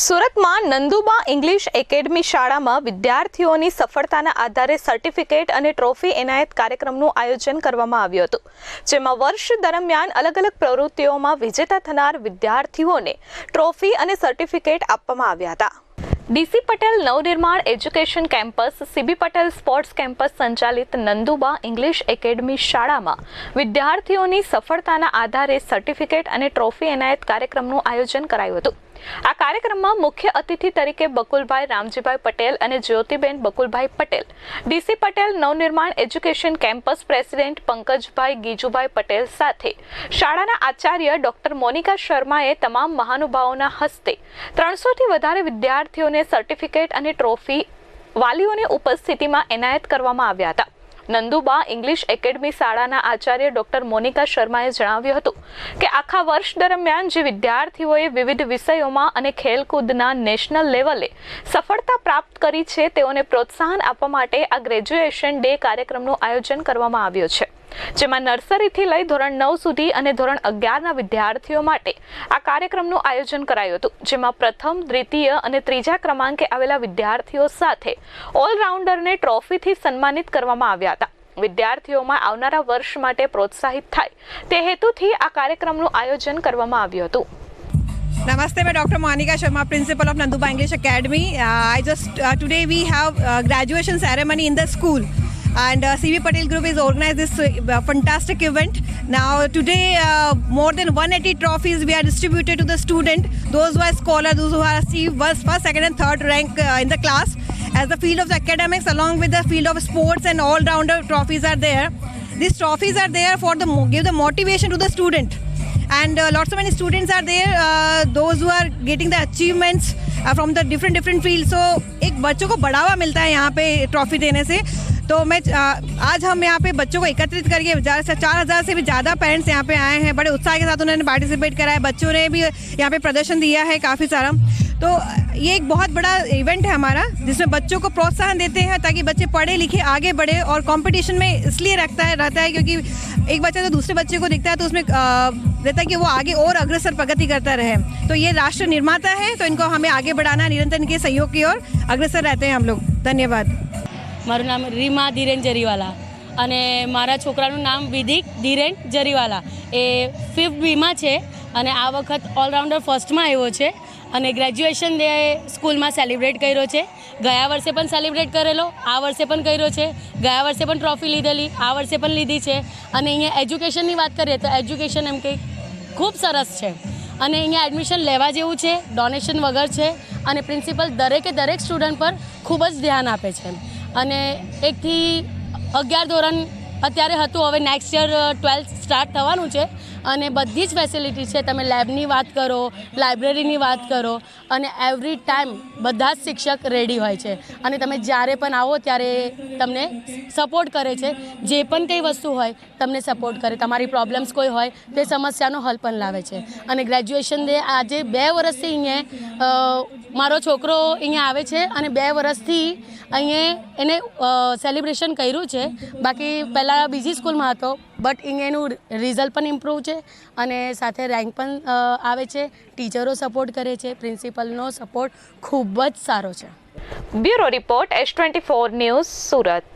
સુરતમાં Nanduba English academy શાળામાં વિદ્યાર્થીઓની સફળતાના આધારે સર્ટિફિકેટ અને ટ્રોફી એનાયત કાર્યક્રમનું આયોજન કરવામાં આવ્યું હતું, જેમાં વર્ષ દરમિયાન અલગ અલગ પ્રવૃત્તિઓમાં વિજેતા થનાર વિદ્યાર્થીઓને ટ્રોફી અને સર્ટિફિકેટ આપવામાં આવ્યા હતા. DC Patel Navnirman education campus, CB Patel sports campus સંચાલિત નંદુબા ઇંગ્લિશ એકેડમી શાળામાં વિદ્યાર્થીઓની સફળતાના આધારે સર્ટિફિકેટ અને ટ્રોફી એનાયત કાર્યક્રમનું આયોજન કરાયું હતું. આ કાર્યક્રમમાં મુખ્ય અતિથિ તરીકે બકુલભાઈ રામજીભાઈ પટેલ અને Jyotiben Bakulbhai Patel, DC Patel Navnirman education campus president Pankajbhai Gijubhai Patel સાથે. શાળાના આચાર્ય ડોક્ટર મોનિકા શર્માએ તમામ મહાનુભાવોના હસ્તે ત્રણસોથી વધારે વિદ્યાર્થીઓને સર્ટિફિકેટ અને ટ્રોફી વાલીઓની ઉપસ્થિતિમાં એનાયત કરવામાં આવ્યા હતા. નંદુબા ઇંગ્લિશ એકેડમી શાળાના આચાર્ય ડોક્ટર મોનિકા શર્માએ જણાવ્યું હતું કે આખા વર્ષ દરમિયાન જે વિદ્યાર્થીઓએ વિવિધ વિષયોમાં અને ખેલકૂદના નેશનલ લેવલે સફળતા પ્રાપ્ત કરી છે, તેઓને પ્રોત્સાહન આપવા માટે આ ગ્રેજ્યુએશન ડે કાર્યક્રમનું આયોજન કરવામાં આવ્યું છે. જેમાં નર્સરીથી લઈ ધોરણ નવ સુધી અને ધોરણ અગિયારના વિદ્યાર્થીઓ માટે આ કાર્યક્રમનું આયોજન કરાયું હતું, જેમાં પ્રથમ, દ્વિતીય અને ત્રીજા ક્રમાંકે આવેલા વિદ્યાર્થીઓ સાથે ઓલરાઉન્ડરને ટ્રોફીથી સન્માનિત કરવામાં આવ્યા હતા વિદ્યાર્થીઓમાં આવનારા વર્ષ માટે પ્રોત્સાહિત થાય તે હેતુથી આ કાર્યક્રમનું આયોજન કરવામાં આવ્યું હતું નમસ્તે, મેં doctor Monica Sharma, principal of Nanduba English Academy. Uh, I just just we today graduation ceremony in the school. and uh, cv patel group is organized this uh, fantastic event now today uh, more than 180 trophies we are distributed to the student those who are scholar those who are received first, first second and third rank uh, in the class as the field of the academics along with the field of sports and all rounder trophies are there these trophies are there for the mo- give the motivation to the student and uh, lots of many students are there uh, those who are getting the achievements uh, from the different different fields so एक बच्चों को बढ़ावा मिलता है यहाँ पे trophy देने से तो मैं आज हम यहाँ पे बच्चों को एकत्रित करके चार हज़ार से भी ज़्यादा पेरेंट्स यहाँ पे आए हैं। बड़े उत्साह के साथ उन्होंने पार्टिसिपेट करा है। बच्चों ने भी यहाँ पे प्रदर्शन दिया है काफ़ी सारा। तो ये एक बहुत बड़ा इवेंट है हमारा, जिसमें बच्चों को प्रोत्साहन देते हैं ताकि बच्चे पढ़े लिखे आगे बढ़े और कंपटीशन में इसलिए रखता है, रहता है क्योंकि एक बच्चा जो दूसरे बच्चे को दिखता है तो उसमें रहता है कि वो आगे और अग्रसर प्रगति करता रहे। तो ये राष्ट्र निर्माता है तो इनको हमें आगे बढ़ाना, निरंतर इनके सहयोग की ओर अग्रसर रहते हैं हम लोग। धन्यवाद। મારું નામ રીમા ધીરેન જરીવાલા અને મારા છોકરાનું નામ વિધિક ધીરેન જરીવાલા. એ ફિફ્થ બીમાં છે અને આ વખત ઓલરાઉન્ડર ફર્સ્ટમાં આવ્યો છે અને ગ્રેજ્યુએશન ડે સ્કૂલમાં સેલિબ્રેટ કર્યો છે. ગયા વર્ષે પણ સેલિબ્રેટ કરેલો, આ વર્ષે પણ કર્યો છે. ગયા વર્ષે પણ ટ્રોફી લીધેલી, આ વર્ષે પણ લીધી છે. અને અહીંયા એજ્યુકેશનની વાત કરીએ તો એજ્યુકેશન એમ કંઈક ખૂબ સરસ છે. અને અહીંયા એડમિશન લેવા જેવું છે ડોનેશન વગર છે અને પ્રિન્સિપલ દરેકે દરેક સ્ટુડન્ટ પર ખૂબ જ ધ્યાન આપે છે. અને એકથી અગિયાર ધોરણ અત્યારે હતું. હવે નેક્સ્ટ યર ટ્વેલ્થ સ્ટાર્ટ થવાનું છે. અને બધી જ ફેસિલિટી છે. તમે લેબની વાત કરો લાઇબ્રેરીની વાત કરો અને એવરી ટાઈમ બધા જ શિક્ષક રેડી હોય છે. અને તમે જ્યારે પણ આવો ત્યારે તમને સપોર્ટ કરે છે. જે પણ કંઈ વસ્તુ હોય, તમને સપોર્ટ કરે. તમારી પ્રોબ્લેમ્સ કોઈ હોય, તે સમસ્યાનો હલ પણ લાવે છે. અને ગ્રેજ્યુએશન ડે આજે બે વર્ષથી અહીંયા મારો છોકરો અહીંયા આવે છે અને બે વર્ષથી અહીંયા એને સેલિબ્રેશન કર્યું છે. બાકી પહેલાં બીજી સ્કૂલમાં હતો. બટ અહીંયા એનું રિઝલ્ટ પણ ઇમ્પ્રૂવ છે અને સાથે રેન્ક પણ આવે છે. ટીચરો સપોર્ટ કરે છે. પ્રિન્સિપલનો સપોર્ટ ખૂબ જ સારો છે. Bureau report, S twenty four news, Surat.